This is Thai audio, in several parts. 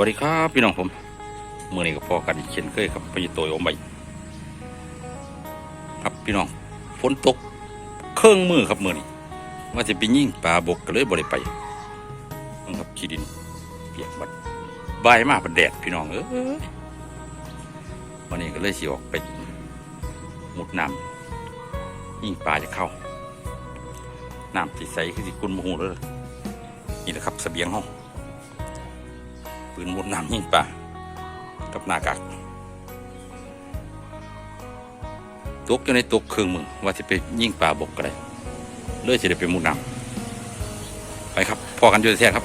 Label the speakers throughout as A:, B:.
A: วัสดีครับพี่น้องผมเมื่อนี้ก็พอกันเช่นเคยครับพี่โตยอมใบครับพี่น้องฝนตกเครื่องมือครับมื่อนี้ว่าจะไปยิ่งปลาบกก็เลยบ่ได้ไปครับขี้ดินเปียกบัดใบมากเป็นแดดพี่น้องเอ้ยวันนี้ก็เลยสิออกไปมุดน้ำยิ่งปลาจะเข้าน้ำสีใสคือสิคุณมหูเลยนี่แหละครับเสบียงห้อง ปืนมุดน้ำยิงปลากับหน้ากากตกอยู่ในตกเครื่องมึงว่าจะไปยิงปลาบกอะไรเลยจะได้ไปมุดน้ำไปครับพอกันอยู่แท้ครับ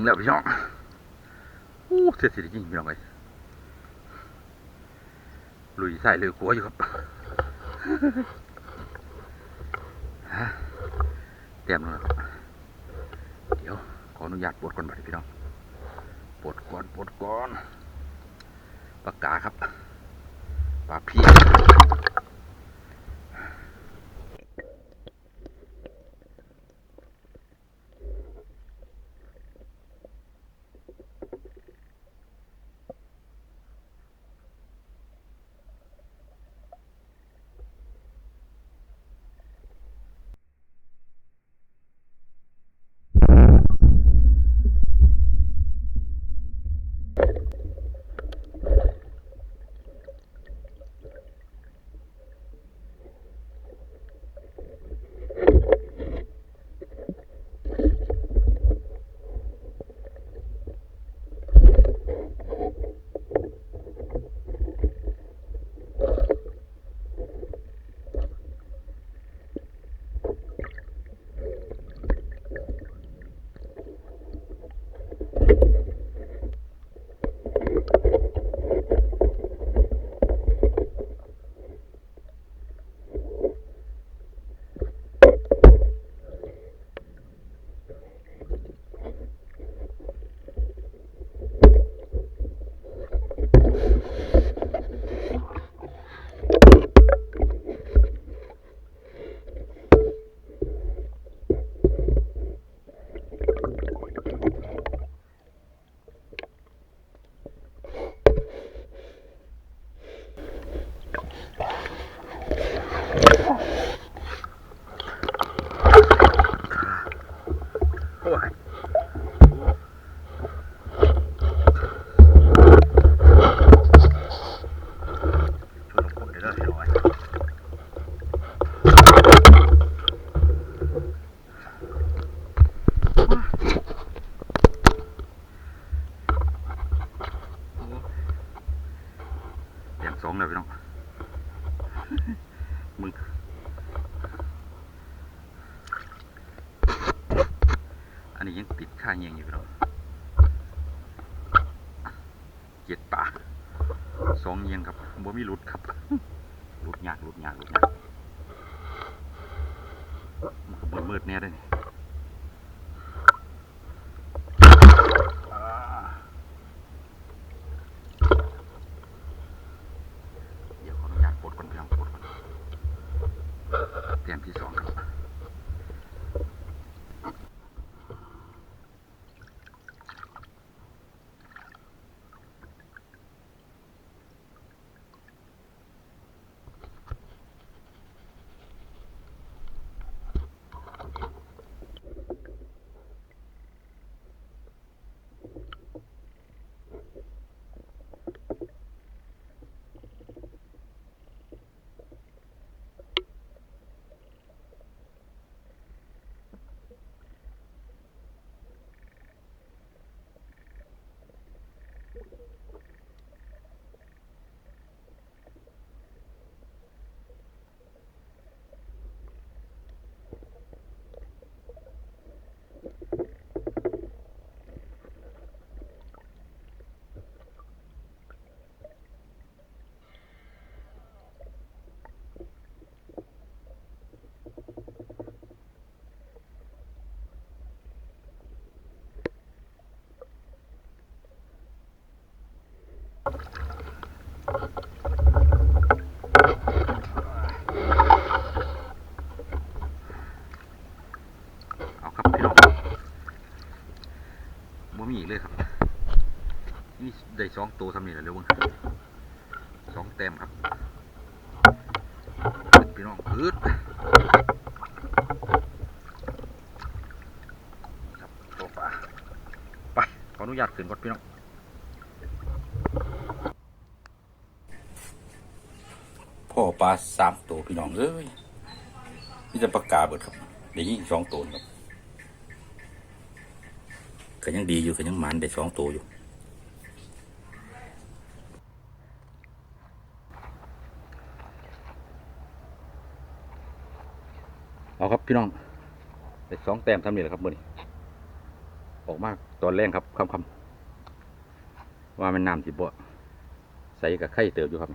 A: นึ่งแล้วพี่น้องโอ้เสียสิจริงพี่น้องเลยลุยใส่เลยกลัวอยู่ครับฮะแต้มหนึงแล้วเดี๋ยวขออนุญาตปลดก่อนไปพี่น้องปลดก่อนปลดก่อนปากกาครับปลาพี่ จ็ดป่าสองเงียงครับบ่มีหลุดครับหลุดยากหลุดยากหลุดยากมืดมืดๆแน่เลยนี่อ่าเดี๋ยวขออนุญาตปลดก่อนเพี่น้องปลดก่อนเตรียมที่สอง เลยครับนี่ได้สองตัวทำนี่แหละเร็วเบิ่งสองแต้มครับพี่น้องพืดครับตัวปลาไปขออนุญาตขึ้นก่อนพี่น้องพ่อปลาสามตัวพี่น้องเอ้ยนี่จะปากกาศเบิดครับเดี๋ยวยิงสองตัวครับ ก็ยังดีอยู่ก็ยังหมันได้สองตัวอยู่เอาครับพี่น้องได้สองแต้มทำนี่แหละครับมือนี้ออกมากตอนแรงครับคำคำว่ามันน้ำสิบ่ใส่กับไข่เติบอยู่ครับ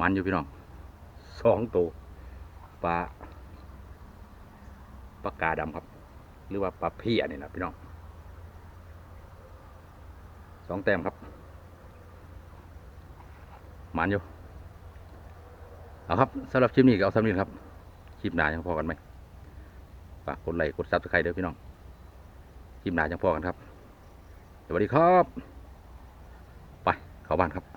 A: มันอยู่พี่น้องสองตัวปลาปลากาดำครับ หรือว่าปลาเพียนี่นะพี่น้องสองแต้มครับมันอยู่เอาครับสำหรับคลิปนี้ก็เอาสำนีครับคลิปหนายังพอกันไหมฝากกดไลค์กดซับสไครต์ด้วยพี่น้องคลิปหนายังพอกันครับสวัสดีครับ ไปเข้าบ้านครับ